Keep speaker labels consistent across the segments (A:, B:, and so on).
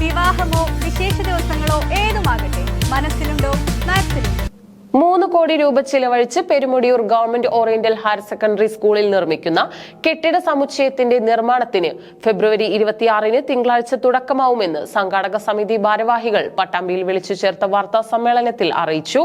A: വിവാഹമോ വിശേഷ ദിവസങ്ങളോ ഏതുമാകട്ടെ മനസ്സിലുണ്ടോ മാക്സിലുണ്ടോ
B: മൂന്ന് കോടി രൂപ ചിലവഴിച്ച് Perumudiyur government oriental higher secondary സ്കൂളിൽ നിർമ്മിക്കുന്ന കെട്ടിട സമുച്ചയത്തിന്റെ നിർമ്മാണത്തിന് ഫെബ്രുവരി ഇരുപത്തിയാറിന് തിങ്കളാഴ്ച തുടക്കമാവുമെന്ന് സംഘാടക സമിതി ഭാരവാഹികൾ പട്ടാമ്പിയിൽ വിളിച്ചു ചേർത്ത വാർത്താ സമ്മേളനത്തിൽ അറിയിച്ചു.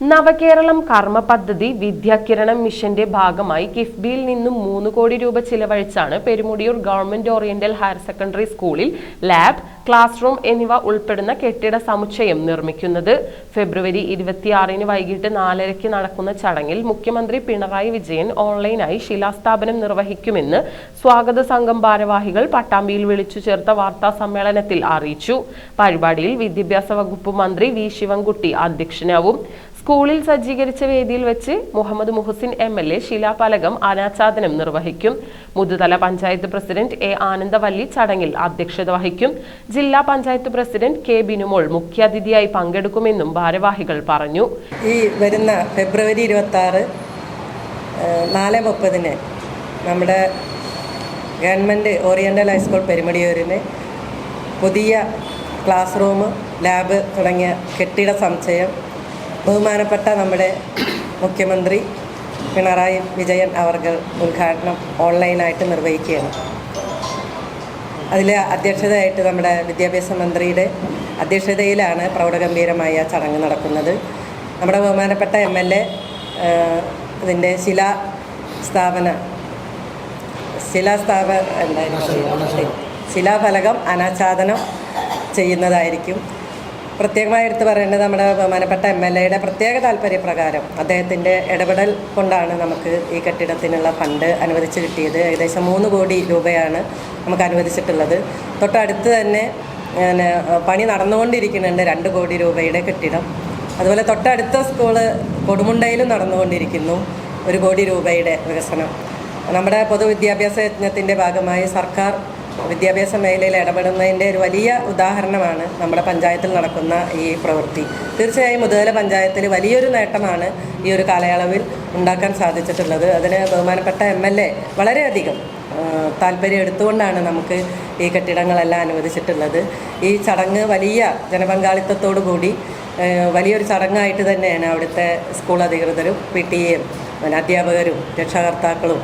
B: നവകേരളം കർമ്മ പദ്ധതി വിദ്യാകിരണം മിഷന്റെ ഭാഗമായി കിഫ്ബിയിൽ നിന്നും മൂന്ന് കോടി രൂപ ചിലവഴിച്ചാണ് Perumudiyur government oriental higher secondary സ്കൂളിൽ ലാബ് ക്ലാസ് റൂം എന്നിവ ഉൾപ്പെടുന്ന കെട്ടിട സമുച്ചയം നിർമ്മിക്കുന്നത്. ഫെബ്രുവരി ഇരുപത്തിയാറിന് വൈകിട്ട് നാലരയ്ക്ക് നടക്കുന്ന ചടങ്ങിൽ മുഖ്യമന്ത്രി പിണറായി വിജയൻ ഓൺലൈനായി ശിലാസ്ഥാപനം നിർവഹിക്കുമെന്ന് സ്വാഗത സംഘം ഭാരവാഹികൾ പട്ടാമ്പിയിൽ വിളിച്ചു ചേർത്ത വാർത്താ സമ്മേളനത്തിൽ അറിയിച്ചു. പരിപാടിയിൽ വിദ്യാഭ്യാസ വകുപ്പ് മന്ത്രി വി ശിവൻകുട്ടി അധ്യക്ഷനാവും. സ്കൂളിൽ സജ്ജീകരിച്ച വേദിയിൽ വെച്ച് Muhammed Muhsin M L A ശിലാഫലകം അനാച്ഛാദനം നിർവഹിക്കും. മുതുതല പഞ്ചായത്ത് പ്രസിഡന്റ് എ ആനന്ദവല്ലി ചടങ്ങിൽ അധ്യക്ഷത വഹിക്കും. ജില്ലാ പഞ്ചായത്ത് പ്രസിഡന്റ് കെ ബിനുമോൾ മുഖ്യാതിഥിയായി പങ്കെടുക്കുമെന്നും ഭാരവാഹികൾ പറഞ്ഞു.
C: ഈ വരുന്ന ഫെബ്രുവരി ഇരുപത്തി ആറ് നാല് മുപ്പതിന് നമ്മുടെ ഗവൺമെന്റ് ഓറിയന്റൽ ഹൈസ്കൂൾ പെരുമടിയൂരിന് പുതിയ ക്ലാസ് റൂം ലാബ് തുടങ്ങിയ കെട്ടിട സമുച്ചയം ബഹുമാനപ്പെട്ട നമ്മുടെ മുഖ്യമന്ത്രി പിണറായി വിജയൻ അവർകൾ ഉദ്ഘാടനം ഓൺലൈനായിട്ട് നിർവഹിക്കുകയാണ്. അതിൽ അധ്യക്ഷതയായിട്ട് നമ്മുടെ വിദ്യാഭ്യാസ മന്ത്രിയുടെ അധ്യക്ഷതയിലാണ് പ്രൗഢഗംഭീരമായ ചടങ്ങ് നടക്കുന്നത്. നമ്മുടെ ബഹുമാനപ്പെട്ട എം എൽ എ ഇതിന്റെ ശിലാ സ്ഥാപന ശിലാസ്ഥാപ എന്തായിരുന്നു? ശിലാഫലകം അനാച്ഛാദനം ചെയ്യുന്നതായിരിക്കും. പ്രത്യേകമായി എടുത്തു പറയേണ്ടത് നമ്മുടെ ബഹുമാനപ്പെട്ട എം എൽ എയുടെ പ്രത്യേക താല്പര്യപ്രകാരം അദ്ദേഹത്തിന്റെ ഇടപെടൽ കൊണ്ടാണ് നമുക്ക് ഈ കെട്ടിടത്തിനുള്ള ഫണ്ട് അനുവദിച്ച് കിട്ടിയത്. ഏകദേശം മൂന്ന് കോടി രൂപയാണ് നമുക്ക് അനുവദിച്ചിട്ടുള്ളത്. തൊട്ടടുത്ത് തന്നെ പണി നടന്നുകൊണ്ടിരിക്കുന്നുണ്ട് രണ്ട് കോടി രൂപയുടെ കെട്ടിടം. അതുപോലെ തൊട്ടടുത്ത സ്കൂൾ കൊടുമുണ്ടയിലും നടന്നുകൊണ്ടിരിക്കുന്നു ഒരു കോടി രൂപയുടെ വികസനം. നമ്മുടെ പൊതുവിദ്യാഭ്യാസ യജ്ഞത്തിന്റെ ഭാഗമായി സർക്കാർ വിദ്യാഭ്യാസ മേഖലയിൽ ഇടപെടുന്നതിന്റെ ഒരു വലിയ ഉദാഹരണമാണ് നമ്മുടെ പഞ്ചായത്തിൽ നടക്കുന്ന ഈ പ്രവൃത്തി. തീർച്ചയായും മുതല പഞ്ചായത്തിൽ വലിയൊരു നേട്ടമാണ് ഈ ഒരു കാലയളവിൽ ഉണ്ടാക്കാൻ സാധിച്ചിട്ടുള്ളത്. അതിന് ബഹുമാനപ്പെട്ട എം എൽ എ വളരെയധികം താല്പര്യം എടുത്തുകൊണ്ടാണ് നമുക്ക് ഈ കെട്ടിടങ്ങളെല്ലാം അനുവദിച്ചിട്ടുള്ളത്. ഈ ചടങ്ങ് വലിയ ജനപങ്കാളിത്തത്തോടു കൂടി വലിയൊരു ചടങ്ങായിട്ട് തന്നെയാണ് അവിടുത്തെ സ്കൂൾ അധികൃതരും പി ടി എയും അധ്യാപകരും രക്ഷാകർത്താക്കളും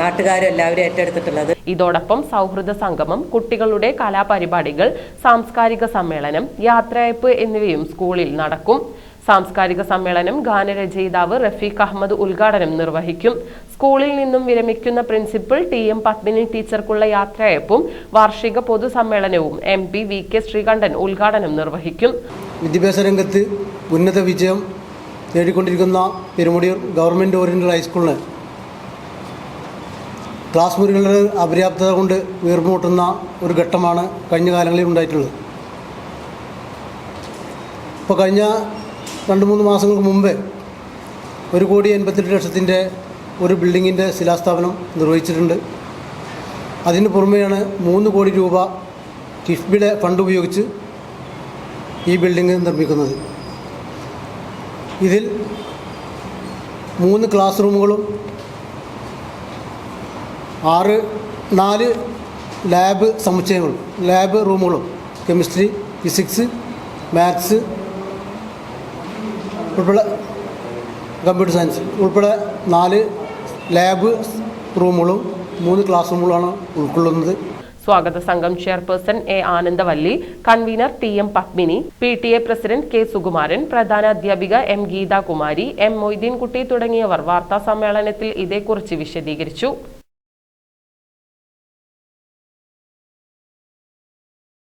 C: നാട്ടുകാരും എല്ലാവരും ഏറ്റെടുത്തിട്ടുള്ളത്.
B: ഇതോടൊപ്പം സൗഹൃദ സംഗമം കുട്ടികളുടെ കലാപരിപാടികൾ സാംസ്കാരിക സമ്മേളനം യാത്രയപ്പ് എന്നിവയും സ്കൂളിൽ നടക്കും. സാംസ്കാരിക സമ്മേളനം ഗാനരചയിതാവ് റഫീഖ് അഹമ്മദ് ഉദ്ഘാടനം നിർവഹിക്കും. സ്കൂളിൽ നിന്നും വിരമിക്കുന്ന പ്രിൻസിപ്പൽ ടി എം പത്മിനി ടീച്ചർക്കുള്ള യാത്രയപ്പും വാർഷിക പൊതുസമ്മേളനവും M P V K Sreekandan ഉദ്ഘാടനം നിർവഹിക്കും.
D: വിദ്യാഭ്യാസ രംഗത്ത് ഉന്നത വിജയം നേടിക്കൊണ്ടിരിക്കുന്ന പെരുമുടിയൂർ ഗവൺമെന്റ് ഓറിയന്റൽ ഹൈസ്കൂളിന് ക്ലാസ് മുറികളുടെ അപര്യാപ്തത കൊണ്ട് വീർമുട്ടുന്ന ഒരു ഘട്ടമാണ് കഴിഞ്ഞ കാലങ്ങളിൽ ഉണ്ടായിട്ടുള്ളത്. ഇപ്പോൾ കഴിഞ്ഞ രണ്ട് മൂന്ന് മാസങ്ങൾക്ക് മുമ്പേ ഒരു കോടി എൺപത്തെട്ട് ലക്ഷത്തിന്റെ ഒരു ബിൽഡിങ്ങിന്റെ ശിലാസ്ഥാപനം നിർവഹിച്ചിട്ടുണ്ട്. അതിന് പുറമെയാണ് മൂന്ന് കോടി രൂപ കിഫ്ബിയുടെ ഫണ്ട് ഉപയോഗിച്ച് ഈ ബിൽഡിംഗ് നിർമ്മിക്കുന്നത്. ഇതിൽ മൂന്ന് ക്ലാസ് റൂമുകളും ആറ് നാല് ലാബ് സമുച്ചയങ്ങളും ലാബ് റൂമുകളും കെമിസ്ട്രി ഫിസിക്സ് മാത്സ് ഉൾപ്പെടെ കമ്പ്യൂട്ടർ സയൻസ് ഉൾപ്പെടെ നാല് ലാബ് റൂമുകളും മൂന്ന് ക്ലാസ് റൂമുകളാണ് ഉൾക്കൊള്ളുന്നത്.
B: സ്വാഗത സംഘം chairperson A Anandavalli convener T M Padmini P T A president K Sukumaran പ്രധാന അധ്യാപിക എം ഗീതാകുമാരി എം മൊയ്തീൻകുട്ടി തുടങ്ങിയവർ വാർത്താ സമ്മേളനത്തിൽ ഇതേക്കുറിച്ച് വിശദീകരിച്ചു.